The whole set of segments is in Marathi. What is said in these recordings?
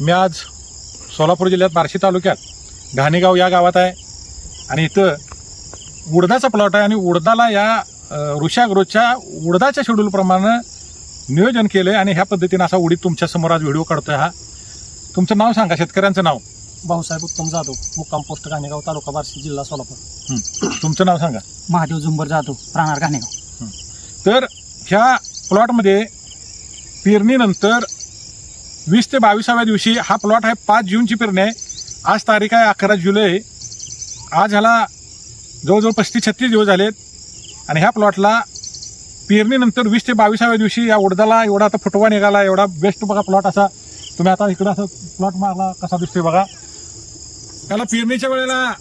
मी आज सोलापूर जिल्ह्यात बार्शी तालुक्यात घाणेगाव या गावात आहे. आणि इथं उडदाचा प्लॉट आहे आणि उडदाला या अ, ऋषाग्रोच्या उडदाच्या शेड्यूलप्रमाणे नियोजन केलं आहे आणि ह्या पद्धतीनं असा उडीद तुमच्यासमोर आज व्हिडिओ काढतोय हा. तुमचं नाव सांगा शेतकऱ्यांचं नाव. भाऊसाहेब उत्तम जाधव मुक्काम पोस्ट घाणेगाव तालुका बार्शी जिल्हा सोलापूर. हं. तुमचं नाव सांगा. महादेव झुंबर जाधव राहणार घाणेगाव. तर ह्या प्लॉटमध्ये पेरणीनंतर वीस ते बावीसाव्या दिवशी हा प्लॉट आहे पाच जूनची पेरणी आहे. आज तारीख आहे अकरा जुलै. आज ह्याला जवळजवळ पस्तीस छत्तीस दिवस झालेत. आणि ह्या प्लॉटला पेरणीनंतर वीस ते बावीसाव्या दिवशी या उडदाला एवढा आता फुटवा निघाला एवढा बेस्ट बघा प्लॉट असा. तुम्ही आता इकडं असं प्लॉट मारला कसा दिसतोय बघा. त्याला पेरणीच्या वेळेला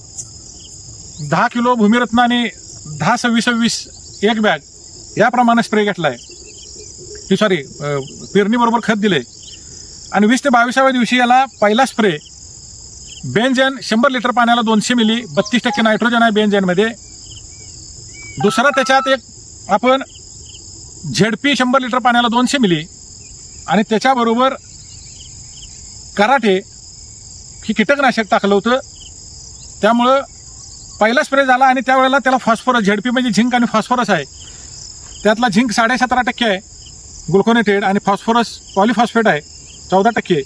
दहा किलो भूमिरत्न आणि दहा सव्वीस सव्वीस एक बॅग याप्रमाणे स्प्रे घेतला आहे सॉरी पेरणीबरोबर खत दिलं आहे आणि वीस ते बावीसाव्या दिवशी याला पहिला स्प्रे. बेंजेन शंभर लिटर पाण्याला दोनशे मिली बत्तीस टक्के नायट्रोजन आहे बेंजेनमध्ये दुसरा त्याच्यात एक आपण झेडपी शंभर लिटर पाण्याला दोनशे मिली. आणि त्याच्याबरोबर कराटे ही कीटकनाशक टाकलं होतं. त्यामुळं पहिला स्प्रे झाला आणि त्यावेळेला त्याला फॉस्फरस झेडपी म्हणजे झिंक आणि फॉस्फरस आहे. त्यातला झिंक साडेसतरा टक्के आहे ग्लुकोनेटेड आणि फॉस्फरस पॉलिफॉस्फेट आहे. चौदा टक्के.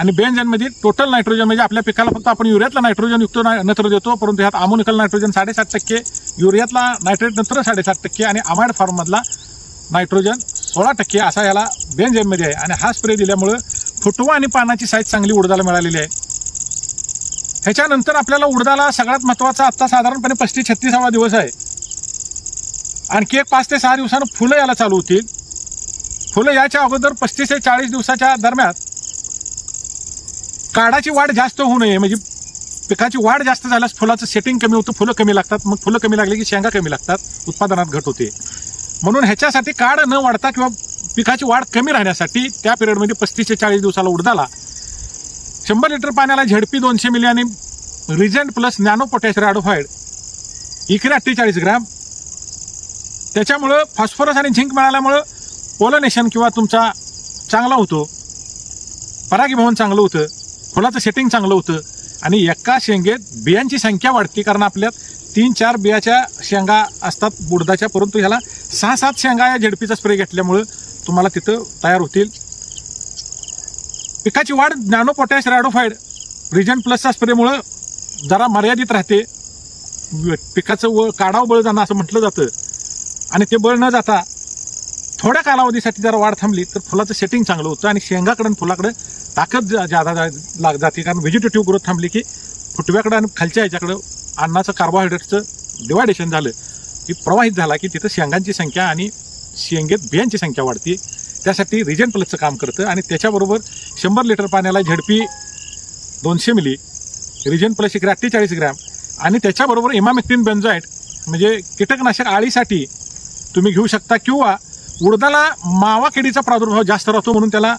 आणि बेंजनमध्ये टोटल नायट्रोजन म्हणजे आपल्या पिकाला फक्त आपण युरियातला नायट्रोजन युक्त नत्र देतो परंतु ह्यात अमोनिकल नायट्रोजन साडेसात टक्के युरियातला नायट्रेट नत्र साडेसात टक्के आणि अमाइड फॉर्ममधला नायट्रोजन सोळा टक्के असा याला बेंजनमध्ये आहे. आणि हा स्प्रे दिल्यामुळं फुटवा आणि पानाची साईज चांगली उडदाला मिळालेली आहे. ह्याच्यानंतर आपल्याला उडदाला सगळ्यात महत्त्वाचा आत्ता साधारणपणे पस्तीस छत्तीसावा दिवस आहे. आणखी एक पाच ते सहा दिवसानं फुलं याला चालू होतील. फुलं याच्या अगोदर पस्तीस ते चाळीस दिवसाच्या दरम्यान काढाची वाढ जास्त होऊ नये. म्हणजे पिकाची वाढ जास्त झाल्यास फुलाचं सेटिंग कमी होतं फुलं कमी लागतात. मग फुलं कमी लागली की शेंगा कमी लागतात. उत्पादनात घट होते. म्हणून ह्याच्यासाठी काढ न वाढता किंवा पिकाची वाढ कमी राहण्यासाठी त्या पिरियडमध्ये पस्तीस ते चाळीस दिवसाला उडदाला शंभर लिटर पाण्याला झेडपी दोनशे मिली आणि रिजंट प्लस नॅनो पोटॅश रॅडोफाईड इकडे अठ्ठेचाळीस ग्रॅम. त्याच्यामुळं फॉस्फरस आणि झिंक मिळाल्यामुळं पोलनेशन किंवा तुमचा चांगला होतो. परागीभवन चांगलं होतं. फुलाचं सेटिंग चांगलं होतं. आणि एका शेंगेत बियांची संख्या वाढते कारण आपल्यात तीन चार बियाच्या शेंगा असतात बुडदाच्या. परंतु ह्याला सहा सात शेंगा या झेडपीचा स्प्रे घेतल्यामुळं तुम्हाला तिथं तयार होतील. पिकाची वाढ नॅनो पोटॅश रॅडोफाईड रिजन प्लसच्या स्प्रेमुळं जरा मर्यादित राहते. पिकाचं व काढाव बळ जाणं असं म्हटलं जातं. आणि ते बळ न जाता थोड्या कालावधीसाठी जर वाढ थांबली तर फुलाचं सेटिंग चांगलं होतं आणि शेंगाकडून फुलाकडे फुलाकडं ताकद जा- जादा लाग जाते. कारण व्हेजिटेटिव्ह ग्रोथ थांबली की फुटव्याकडं आणि खालच्या ह्याच्याकडं अन्नाचं कार्बोहायड्रेटचं डिवायडेशन झालं की प्रवाहित झाला की तिथं शेंगांची संख्या आणि शेंगेत बियांची संख्या वाढते. त्यासाठी रिजन प्लसचं काम करतं आणि त्याच्याबरोबर शंभर लिटर पाण्याला झडपी दोनशे मिली रिजन प्लस इकडे अठ्ठेचाळीस ग्रॅम आणि त्याच्याबरोबर इमामेक्टिन बेन्झाईट म्हणजे कीटकनाशक आळीसाठी तुम्ही घेऊ शकता किंवा उडदाला मावा किडीचा प्रादुर्भाव जास्त राहतो म्हणून त्याला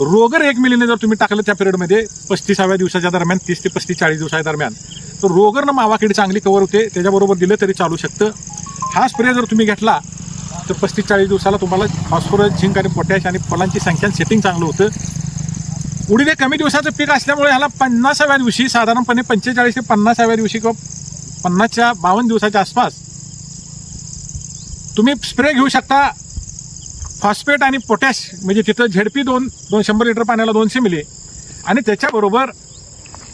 रोगर एक मिलीने जर तुम्ही टाकलं त्या पिरियडमध्ये पस्तीसाव्या दिवसाच्या दरम्यान तीस ते पस्तीस चाळीस दिवसाच्या दरम्यान तर रोगरनं मावा किडी चांगली कवर होते त्याच्याबरोबर दिलं तरी चालू शकतं. हा स्प्रे जर तुम्ही घेतला तर पस्तीस चाळीस दिवसाला तुम्हाला फॉस्फरस झिंक आणि पोटॅश आणि फळांची संख्या सेटिंग चांगलं होतं. उडीद हे कमी दिवसाचं पीक असल्यामुळे ह्याला पन्नासाव्या दिवशी साधारणपणे पंचेचाळीस ते पन्नासाव्या दिवशी किंवा पन्नासच्या बावन्न दिवसाच्या आसपास तुम्ही स्प्रे घेऊ शकता. फॉस्फेट आणि पोटॅश म्हणजे तिथं झेडपी दोन दोन शंभर लिटर पाण्याला दोनशे मिली. आणि त्याच्याबरोबर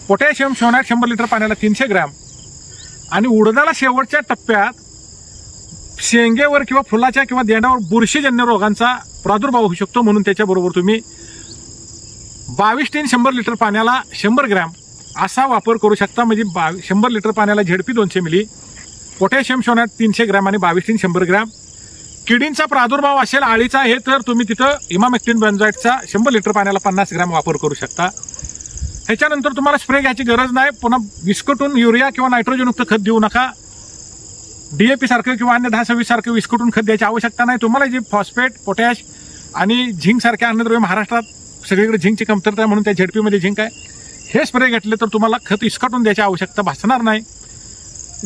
पोटॅशियम शोनॅट शंभर लिटर पाण्याला तीनशे ग्रॅम. आणि उडदाला शेवटच्या टप्प्यात शेंगेवर किंवा फुलाच्या किंवा देण्यावर बुरशीजन्य रोगांचा प्रादुर्भाव होऊ शकतो म्हणून त्याच्याबरोबर तुम्ही बावीस टीन शंभर लिटर पाण्याला शंभर ग्रॅम असा वापर करू शकता. म्हणजे बावी शंभर लिटर पाण्याला झेडपी दोनशे मिली पोटॅशियम शोनॅट तीनशे ग्रॅम आणि बावीस टीन शंभर ग्रॅम. किडींचा प्रादुर्भाव असेल आळीचा हे तर तुम्ही तिथं इमामेक्टिन बेन्झाईटचा शंभर लिटर पाण्याला पन्नास ग्रॅम वापर करू शकता. ह्याच्यानंतर तुम्हाला स्प्रे घ्यायची गरज नाही. पुन्हा विस्कटून युरिया किंवा नायट्रोजनयुक्त खत देऊ नका. डीएपी सारखं किंवा अन्य दहा सव्वीस सारखं विस्कटून खत द्यायची आवश्यकता नाही. तुम्हाला जे फॉस्फेट पोटॅश आणि झिंक सारख्या अन्नद्रव्य महाराष्ट्रात सगळीकडे झिंकची कमतरता आहे म्हणून त्या झेडपीमध्ये झिंक आहे. हे स्प्रे घेतले तर तुम्हाला खत विस्कटून द्यायची आवश्यकता भासणार नाही.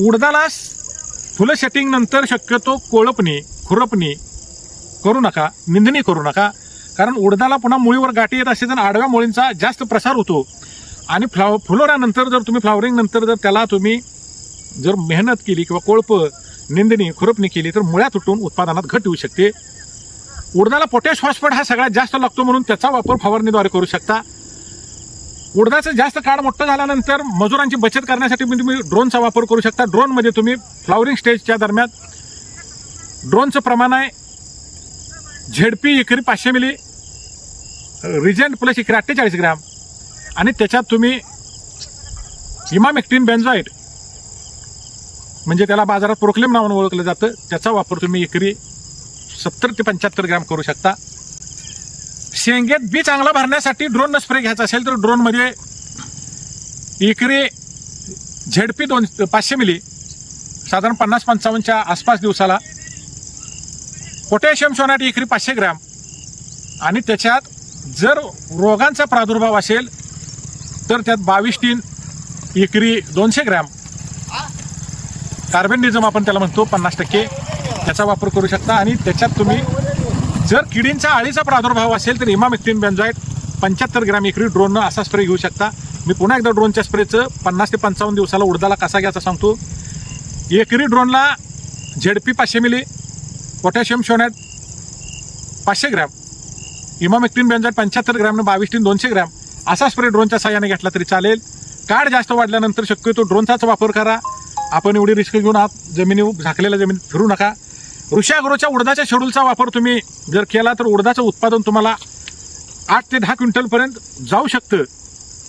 उडदाला फुलं सेटिंग नंतर शक्यतो कोळपणी. खुरपणी करू नका निंदणी करू नका. कारण उडदाला पुन्हा मुळीवर गाठी येत असेल तर आडव्या मुळींचा जास्त प्रसार होतो. आणि फ्लाव फुलोऱ्यानंतर जर तुम्ही फ्लावरिंग नंतर जर त्याला तुम्ही जर मेहनत केली किंवा कोळपं निंदणी खुरपणी केली तर मुळ्या तुटून उत्पादनात घट येऊ शकते. उडदाला पोटॅश फॉस्फेट हा सगळ्यात जास्त लागतो म्हणून त्याचा वापर फवारणीद्वारे करू शकता. उडदाचं जास्त काळ मोठं झाल्यानंतर मजुरांची बचत करण्यासाठी तुम्ही ड्रोनचा वापर करू शकता. ड्रोनमध्ये तुम्ही फ्लावरिंग स्टेजच्या दरम्यान ड्रोनचं प्रमाण आहे. झेडपी एकरी पाचशे मिली. रिजेंट प्लस एकरी अठ्ठेचाळीस ग्रॅम. आणि त्याच्यात तुम्ही इमामेक्टिन बेन्झॉईट म्हणजे त्याला बाजारात प्रोक्लेम नावानं ओळखलं जातं. त्याचा वापर तुम्ही एकरी सत्तर ते पंच्याहत्तर ग्रॅम करू शकता. शेंगेत बी चांगला भरण्यासाठी ड्रोन स्प्रे घ्यायचा असेल तर ड्रोनमध्ये एकरी झेडपी दोन पाचशे मिली. साधारण पन्नास पंचावन्नच्या आसपास दिवसाला. पोटॅशियम सोनाट एकरी पाचशे ग्रॅम. आणि त्याच्यात जर रोगांचा प्रादुर्भाव असेल तर त्यात बावीस टीन एकरी दोनशे ग्रॅम. कार्बनडिझम आपण त्याला म्हणतो पन्नास टक्के. त्याचा वापर करू शकता. आणि त्याच्यात तुम्ही जर किडींचा अळीचा प्रादुर्भाव असेल तर इमामेक्टिन बेन्झॉईट पंच्याहत्तर ग्रॅम एकरी ड्रोननं असा स्प्रे घेऊ शकता. मी पुन्हा एकदा ड्रोनच्या स्प्रेचं पन्नास ते पंचावन्न दिवसाला उडदाला कसा घ्यायचा सांगतो. एकरी ड्रोनला झेडपी पाचशे मिली पोटॅशियम शोनॅट पाचशे ग्रॅम इमामेक्टिन बेन्झाईट पंच्याहत्तर ग्रॅमनं बावीस तीन दोनशे ग्रॅम असा स्प्रे ड्रोनच्या सहाय्याने घेतला तरी चालेल. काळ जास्त वाढल्यानंतर शक्यतो ड्रोनचाच वापर करा. आपण एवढी रिस्क घेऊन आत जमिनी झाकलेल्या जमिनीत फिरू नका. ऋषाग्रोच्या उडदाच्या शेड्यूलचा वापर तुम्ही जर केला तर उडदाचं उत्पादन तुम्हाला आठ ते दहा क्विंटलपर्यंत जाऊ शकतं.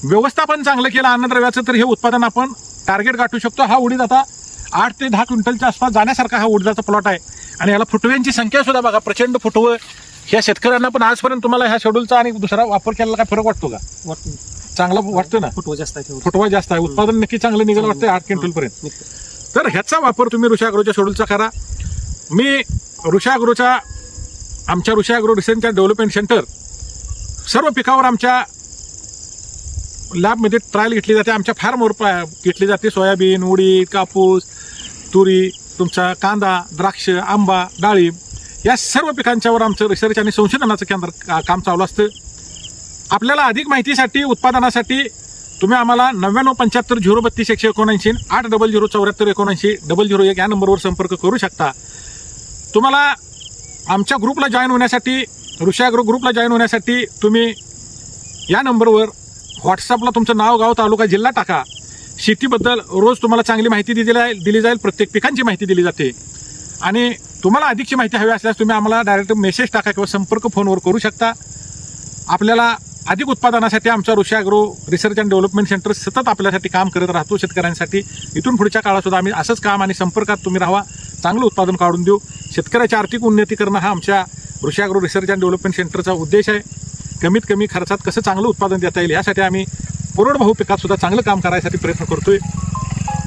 व्यवस्थापन चांगलं केलं अन्नद्रव्याचं तर हे उत्पादन आपण टार्गेट गाठू शकतो. हा उडीद आता आठ ते दहा क्विंटलच्या आसपास जाण्यासारखा हा उडदाचा प्लॉट आहे. आणि याला फुटव्यांची संख्या सुद्धा बघा प्रचंड फुटवं. ह्या शेतकऱ्यांना पण आजपर्यंत तुम्हाला ह्या शेड्यूलचा आणि दुसरा वापर केलेला काय फरक वाटतो का? वाटतं. चांगला वाटतो ना? फुटवा जास्त आहे. फुटवा जास्त आहे. उत्पादन नक्की चांगलं निघालं वाटतं आठ क्विंटलपर्यंत निघतं. तर ह्याचा वापर तुम्ही ऋषाग्रोच्या शेड्यूलचा करा. मी ऋषाग्रोच्या आमच्या ऋषाग्रो रिसर्चच्या डेव्हलपमेंट सेंटर सर्व पिकावर आमच्या लॅबमध्ये ट्रायल घेतली जाते. आमच्या फार्मवर घेतली जाते. सोयाबीन उडीद कापूस तुरी तुमचा कांदा द्राक्ष आंबा डाळिंब या सर्व पिकांच्यावर आमचं रिसर्च आणि संशोधनाचं केंद्र काम चालू असतं. आपल्याला अधिक माहितीसाठी उत्पादनासाठी तुम्ही आम्हाला नव्याण्णव पंच्याहत्तर झिरो बत्तीस एकशे एकोणऐंशी आठ डबल झिरो चौऱ्याहत्तर एकोणऐंशी डबल झिरो एक या नंबरवर संपर्क करू शकता. तुम्हाला आमच्या ग्रुपला जॉईन होण्यासाठी ऋषाग्रो ग्रुपला जॉईन होण्यासाठी तुम्ही या नंबरवर व्हॉट्सअपला तुमचं नाव गाव तालुका जिल्हा टाका. शेतीबद्दल रोज तुम्हाला चांगली माहिती दिली जाईल दिली जाईल प्रत्येक पिकांची माहिती दिली जाते. आणि तुम्हाला अधिकची माहिती हवी असल्यास तुम्ही आम्हाला डायरेक्ट मेसेज टाका किंवा संपर्क फोनवर करू शकता. आपल्याला अधिक उत्पादनासाठी आमचा Rishi agro research and development centre सतत आपल्यासाठी काम करत राहतो. शेतकऱ्यांसाठी इथून पुढच्या काळातसुद्धा आम्ही असंच काम आणि संपर्कात तुम्ही राहा. चांगलं उत्पादन काढून देऊ. शेतकऱ्याची आर्थिक उन्नती करणं हा आमच्या Rishi agro research and development सेंटरचा उद्देश आहे. कमीत कमी खर्चात कसं चांगलं उत्पादन देता येईल यासाठी आम्ही कोरडभाऊ पिकात सुद्धा चांगलं काम करायसाठी प्रयत्न करतोय.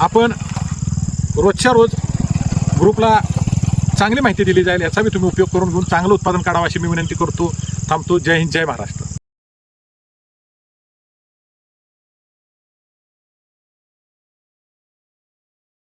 आपण रोजच्या रोज ग्रुपला चांगली माहिती दिली जाईल याचाबी तुम्ही उपयोग करून घेऊन चांगलं उत्पादन काढावं अशी मी विनंती करतो. थांबतो. जय हिंद जय महाराष्ट्र.